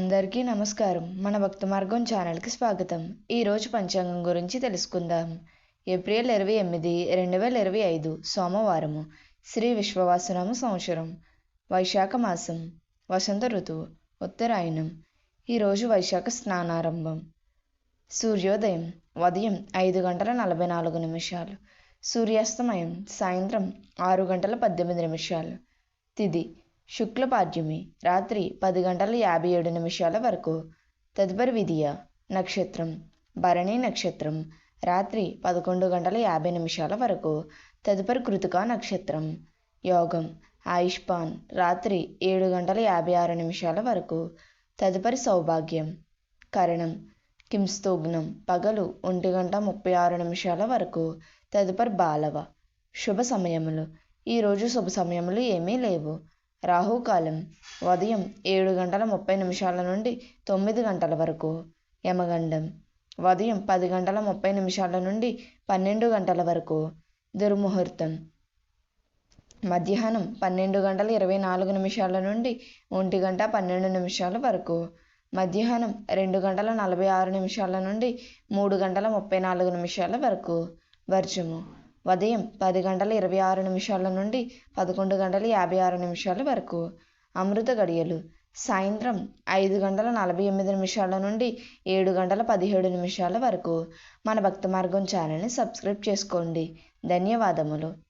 అందరికీ నమస్కారం. మన భక్త మార్గం ఛానల్కి స్వాగతం. ఈరోజు పంచాంగం గురించి తెలుసుకుందాం. ఏప్రిల్ ఇరవై ఎనిమిది రెండు వేల ఇరవై ఐదు సోమవారము. శ్రీ విశ్వవాసనామ సంవత్సరం. వైశాఖ మాసం. వసంత ఋతువు. ఉత్తరాయణం. ఈరోజు వైశాఖ స్నానారంభం. సూర్యోదయం. ఉదయం ఐదు గంటల నలభై నాలుగు నిమిషాలు. సూర్యాస్తమయం. సాయంత్రం ఆరు గంటల పద్దెనిమిది నిమిషాలు. తిది. శుక్లపాడ్యమి రాత్రి పది గంటల యాభై ఏడు నిమిషాల వరకు. తదుపరి విధియ నక్షత్రం. భరణి నక్షత్రం రాత్రి పదకొండు గంటల యాభై నిమిషాల వరకు. తదుపరి కృతికా నక్షత్రం. యోగం ఆయుష్పాన్ రాత్రి ఏడు గంటల యాభై ఆరు నిమిషాల వరకు. తదుపరి సౌభాగ్యం కరణం. కింస్తూగ్నం పగలు ఒంటి గంట ముప్పై ఆరు నిమిషాల వరకు. తదుపరి బాలవ శుభ సమయములు. ఈరోజు శుభ సమయములు ఏమీ లేవు. రాహుకాలం ఉదయం ఏడు గంటల ముప్పై నిమిషాల నుండి తొమ్మిది గంటల వరకు. యమగండం ఉదయం పది గంటల ముప్పై నిమిషాల నుండి పన్నెండు గంటల వరకు. దుర్ముహూర్తం మధ్యాహ్నం పన్నెండు గంటల ఇరవై నాలుగు నిమిషాల నుండి ఒంటి గంట పన్నెండు నిమిషాల వరకు. మధ్యాహ్నం రెండు గంటల నలభై ఆరు నిమిషాల నుండి మూడు గంటల ముప్పై నాలుగు నిమిషాల వరకు. వర్జము ఉదయం పది గంటల ఇరవై ఆరు నిమిషాల నుండి పదకొండు గంటల యాభై ఆరు నిమిషాల వరకు. అమృత గడియలు. సాయంత్రం ఐదు గంటల నలభై ఎనిమిది నిమిషాల నుండి ఏడు గంటల పదిహేడు నిమిషాల వరకు. మన భక్త మార్గం ఛానల్ని సబ్స్క్రైబ్ చేసుకోండి. ధన్యవాదములు.